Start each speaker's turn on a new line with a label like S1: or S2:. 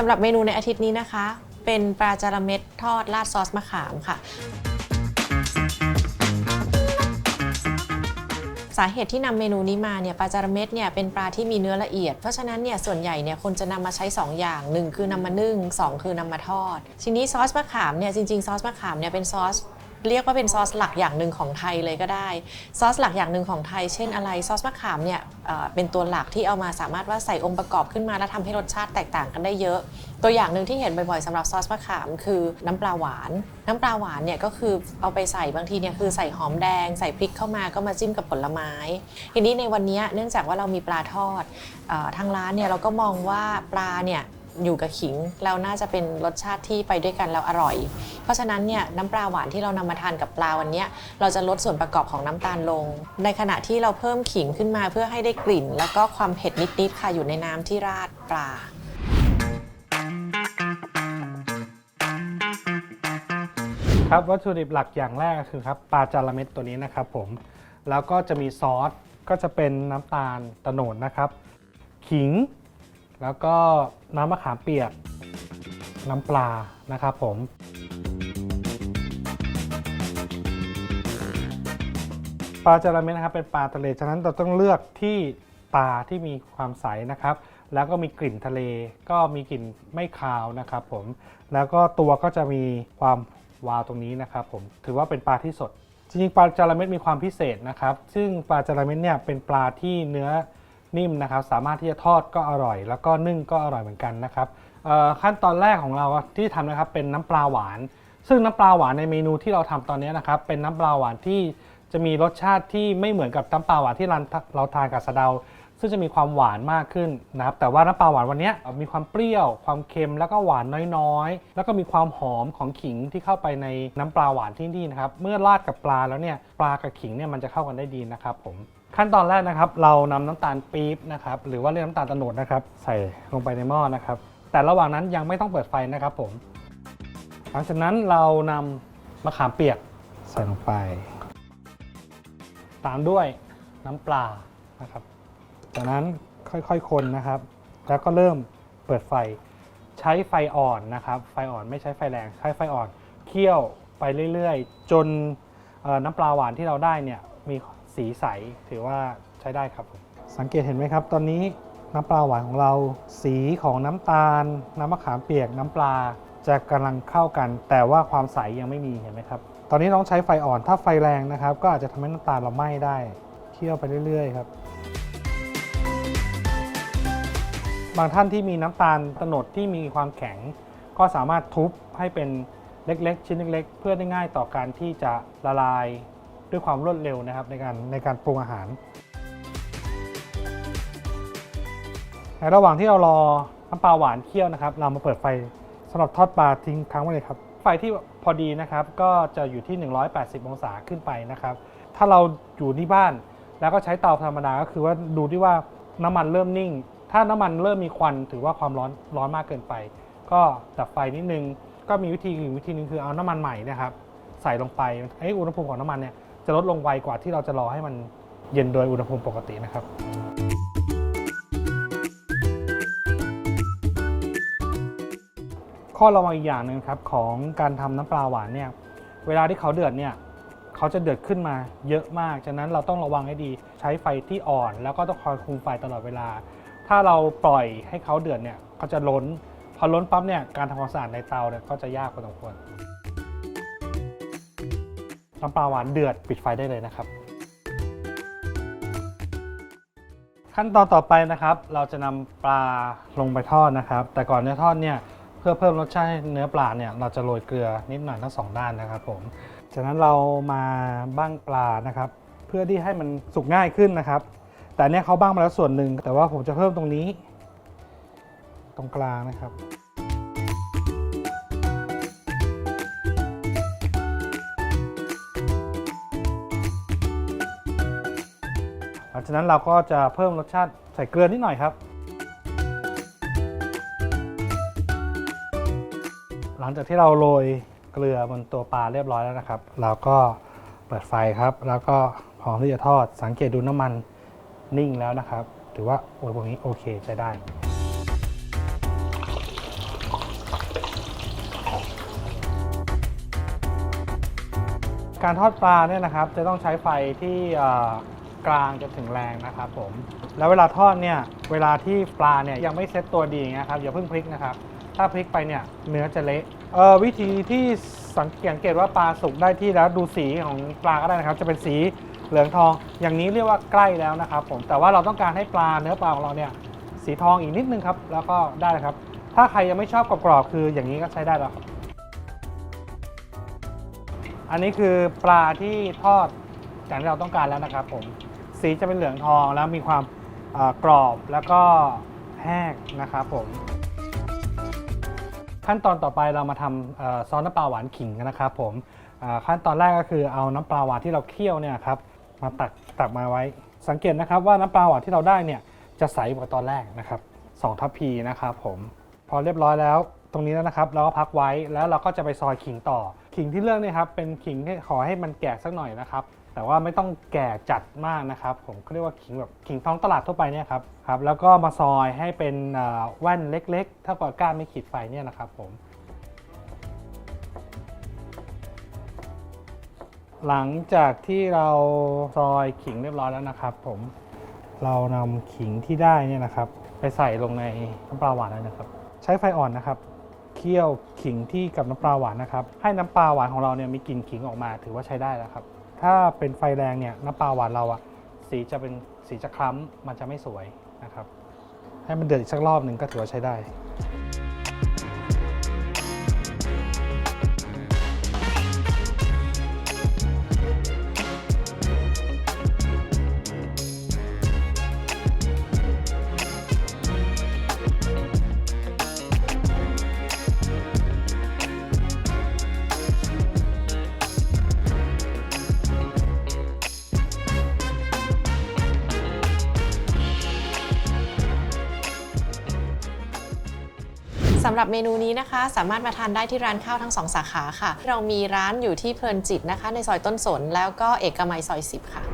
S1: สำหรับเมนูในอาทิตย์นี้นะคะ เป็นปลาจาระเม็ดทอดราดซอสมะขามค่ะ สาเหตุที่นำเมนูนี้มาเนี่ยปลาจาระเม็ดเนี่ยเป็นปลาที่มีเนื้อละเอียด เพราะฉะนั้นเนี่ยส่วนใหญ่เนี่ยคนจะนำมาใช้ 2 อย่างหนึ่งคือนำมานึ่งสองคือนำมาทอด ทีนี้ซอสมะขามเนี่ยจริงๆซอสมะขามเนี่ยเป็นซอส เรียกว่าเป็นซอสหลักอย่างหนึ่งของไทยเลยก็ได้ ซอสหลักอย่างหนึ่งของไทย เช่นอะไรซอสมะขามเนี่ยเป็นตัวหลักที่เอามาสามารถว่าใส่องค์ประกอบขึ้นมา แล้วทำให้รสชาติแตกต่างกันได้เยอะ ตัวอย่างหนึ่งที่เห็นบ่อยๆสำหรับซอสมะขามคือน้ำปลาหวาน น้ำปลาหวานเนี่ยก็คือเอาไปใส่บางทีเนี่ยคือใส่หอมแดง ใส่พริกเข้ามาก็มาจิ้มกับผลไม้ ทีนี้ในวันนี้เนื่องจากว่าเรามีปลาทอดออทางร้านเนี่ยเราก็มองว่าปลาเนี่ย อยู่กับขิงแล้วน่าจะเป็นรสชาติที่ไปด้วยกันแล้วอร่อย เพราะฉะนั้นเนี่ยน้ำปลาหวานที่เรานำมาทานกับปลาวันนี้เราจะลดส่วนประกอบของน้ำตาลลง ในขณะที่เราเพิ่มขิงขึ้นมาเพื่อให้ได้กลิ่น แล้วก็ความเผ็ดนิดๆค่ะอยู่ในน้ำที่ราดปลา
S2: ครับวัตถุดิบหลักอย่างแรกคือครับปลาจาระเม็ดตัวนี้นะครับผมแล้วก็จะมีซอสก็จะเป็นน้ำตาลตะโนดนะครับ ขิง แล้วก็น้ำมะขามเปียก น้ำปลานะครับผม ปลาจระเม็นะครับเป็นปลาทะเล ฉะนั้นเราต้องเลือกที่ปลาที่มีความใสนะครับ แล้วก็มีกลิ่นทะเล ก็มีกลิ่นไม่คาวนะครับผม แล้วก็ตัวก็จะมีความวาวตรงนี้นะครับผม ถือว่าเป็นปลาที่สด จริงๆ ปลาจระเม็ดมีความพิเศษนะครับ ซึ่งปลาจระเม็ดเนี่ยเป็นปลาที่เนื้อ นิ่มนะครับ สามารถที่จะทอดก็อร่อย แล้วก็นึ่งก็อร่อยเหมือนกันนะครับขั้นตอนแรกของเราที่ทำนะครับเป็นน้ำปลาหวาน ซึ่งน้ำปลาหวานในเมนูที่เราทำตอนนี้นะครับเป็นน้ำปลาหวานที่จะมีรสชาติที่ไม่เหมือนกับน้ำปลาหวานที่เราเราทานกับสะเดา ซึ่งจะมีความหวานมากขึ้นนะครับแต่ว่าน้ำปลาหวานวันนี้มีความเปรี้ยว ความเค็มแล้วก็หวานน้อยๆ แล้วก็มีความหอมของขิงที่เข้าไปในน้ำปลาหวานที่นี่นะครับเมื่อราดกับปลาแล้วเนี่ยปลากับขิงเนี่ยมันจะเข้ากันได้ดีนะครับผม ขั้นตอนแรกนะครับเรานำน้ำตาลปี๊บนะครับหรือว่าเรียกน้ำตาลโตโนดนะครับใส่ลงไปในหม้อนะครับ แต่ระหว่างนั้นยังไม่ต้องเปิดไฟนะครับผม หลังจากนั้นเรานำมะขามเปียกใส่ลงไป ตามด้วยน้ำปลานะครับ จากนั้นค่อยๆคนนะครับ แล้วก็เริ่มเปิดไฟใช้ไฟอ่อนนะครับ ไฟอ่อนไม่ใช้ไฟแรงใช้ไฟอ่อนเคี่ยวไปเรื่อยๆ จนน้ำปลาหวานที่เราได้เนี่ยมี สีใสถือว่าใช้ได้ครับผมสังเกตเห็นไหมครับ ตอนนี้น้ำปลาหวานของเราสีของน้ำตาล น้ำมะขามเปียกน้ำปลาจะกำลังเข้ากัน แต่ว่าความใสยังไม่มีเห็นไหมครับ ตอนนี้ต้องใช้ไฟอ่อนถ้าไฟแรงนะครับ ก็อาจจะทำให้น้ำตาลเราไหม้ได้เคี่ยวไปเรื่อย ๆ ครับ บางท่านที่มีน้ำตาลตนดที่มีความแข็ง ก็สามารถทุบให้เป็นเล็กๆ ชิ้นเล็กๆ เพื่อได้ง่ายต่อการที่จะละลาย ด้วยความรวดเร็วนะครับในการในการปรุงอาหาร ในระหว่างที่เรารอน้ำปลาหวานเคี่ยวนะครับ เรามาเปิดไฟสำหรับทอดปลาทิ้งค้างไว้เลยครับ ไฟที่พอดีนะครับก็จะอยู่ที่ 180 องศาขึ้นไปนะครับ ถ้าเราอยู่ที่บ้าน แล้วก็ใช้เตาธรรมดาก็คือว่าดูที่ว่าน้ำมันเริ่มนิ่ง ถ้าน้ำมันเริ่มมีควันถือว่าความร้อนร้อนมากเกินไป ก็ดับไฟนิดนึง ก็มีวิธีอีกวิธีหนึงคือเอาน้ำมันใหม่นะครับใส่ลงไปให้อุณหภูมิของน้ำมันเนี่ย จะลดลงไวกว่าที่เราจะรอให้มันเย็นโดยอุณหภูมิปกตินะครับ ข้อระวังอีกอย่างหนึ่งครับของการทำน้ำปลาหวานเนี่ยเวลาที่เขาเดือดเนี่ยเขาจะเดือดขึ้นมาเยอะมาก ฉะนั้นเราต้องระวังให้ดีใช้ไฟที่อ่อน แล้วก็ต้องคอยคุมไฟตลอดเวลา ถ้าเราปล่อยให้เขาเดือดเนี่ยเขาจะล้น พอล้นปั๊บเนี่ยการทำความสะอาดในเตาเนี่ยก็จะยากพอสมควร น้ำปลาหวานเดือดปิดไฟได้เลยนะครับ ขั้นตอนต่อไปนะครับ เราจะนำปลาลงไปทอดนะครับ แต่ก่อนจะทอดเนี่ยเพื่อเพิ่มรสชาติเนื้อปลาเนี่ยเราจะโรยเกลือนิดหน่อยทั้งสองด้านนะครับผมจากนั้นเรามาบ้างปลานะครับ เพื่อที่ให้มันสุกง่ายขึ้นนะครับ แต่เนี่ยเขาบ้างมาแล้วส่วนหนึ่งแต่ว่าผมจะเพิ่มตรงนี้ ตรงกลางนะครับ ลังจากนั้นเราก็จะเพิ่มรสชาติใส่เกลือนิดหน่อยครับ หลังจากที่เราโรยเกลือบนตัวปลาเรียบร้อยแล้วนะครับ เราก็เปิดไฟครับ แล้วก็พร้อมที่จะทอดสังเกตดูน้ำมันนิ่งแล้วนะครับ ถือว่าโอ้ยพวกนี้โอเคใช้ได้การทอดปลาเนี่ยนะครับจะต้องใช้ไฟที่ กลางจนถึงแรงนะครับผม แล้วเวลาทอดเนี่ยเวลาที่ปลาเนี่ยยังไม่เซ็ตตัวดีอย่างเงี้ยครับอย่าเพิ่งพลิกนะครับ ถ้าพลิกไปเนี่ยเนื้อจะเละเออวิธีที่สังเกตว่าปลาสุกได้ที่แล้วดูสีของปลาก็ได้นะครับ จะเป็นสีเหลืองทอง อย่างนี้เรียกว่าใกล้แล้วนะครับ ผมแต่ว่าเราต้องการให้ปลาเนื้อปลาของเราเนี่ยสีทองอีกนิดนึงครับ แล้วก็ได้ครับ ถ้าใครยังไม่ชอบกรอบๆคืออย่างนี้ก็ใช้ได้แล้วครับอันนี้คือปลาที่ทอดอย่างที่เราต้องการแล้วนะครับผม สีจะเป็นเหลืองทองแล้วมีความกรอบแล้วก็แห้งนะครับผม ขั้นตอนต่อไปเรามาทำเอ่อซอสน้ำปลาหวานขิงกันนะครับผมขั้นตอนแรกก็คือเอาน้ำปลาหวานที่เราเคี่ยวเนี่ยครับมาตักตักมาไว้ สังเกตนะครับว่าน้ำปลาหวานที่เราได้เนี่ยจะใสกว่าตอนแรกนะครับสองทัพพีนะครับผมพอเรียบร้อยแล้วตรงนี้แล้วนะครับ เราก็พักไว้แล้วเราก็จะไปซอยขิงต่อ ขิงที่เลือกเนี่ยครับเป็นขิงที่ขอให้มันแก่สักหน่อยนะครับ แต่ว่าไม่ต้องแก่จัดมากนะครับ ผมเขาเรียกว่าขิงแบบขิงท้องตลาดทั่วไปเนี่ยครับครับแล้วก็มาซอยให้เป็นแว่นเล็กๆถ้ากว่าก้านไม่ขีดไฟเนี่ยนะครับผมหลังจากที่เราซอยขิงเรียบร้อยแล้วนะครับ ผมเรานำขิงที่ได้เนี่ยนะครับ ไปใส่ลงในน้ำปลาหวานเลยนะครับ ใช้ไฟอ่อนนะครับ เคี่ยวขิงที่กับน้ำปลาหวานนะครับ ให้น้ำปลาหวานของเราเนี่ยมีกลิ่นขิงออกมาถือว่าใช้ได้แล้วครับ ถ้าเป็นไฟแรงเนี่ยน้ำปลาหวานเราอะสีจะเป็นสีจะคล้ำมันจะไม่สวยนะครับ ให้มันเดือดอีกสักรอบหนึ่งก็ถือว่าใช้ได้ำ
S1: หรับเมนูนี้นะคะ สามารถมาทานได้ที่ร้านข้าวทั้งสองสาขาค่ะ เรามีร้านอยู่ที่เพลินจิตนะคะ ในซอยต้นสนแล้วก็เอกมัยซอย 10 ค่ะ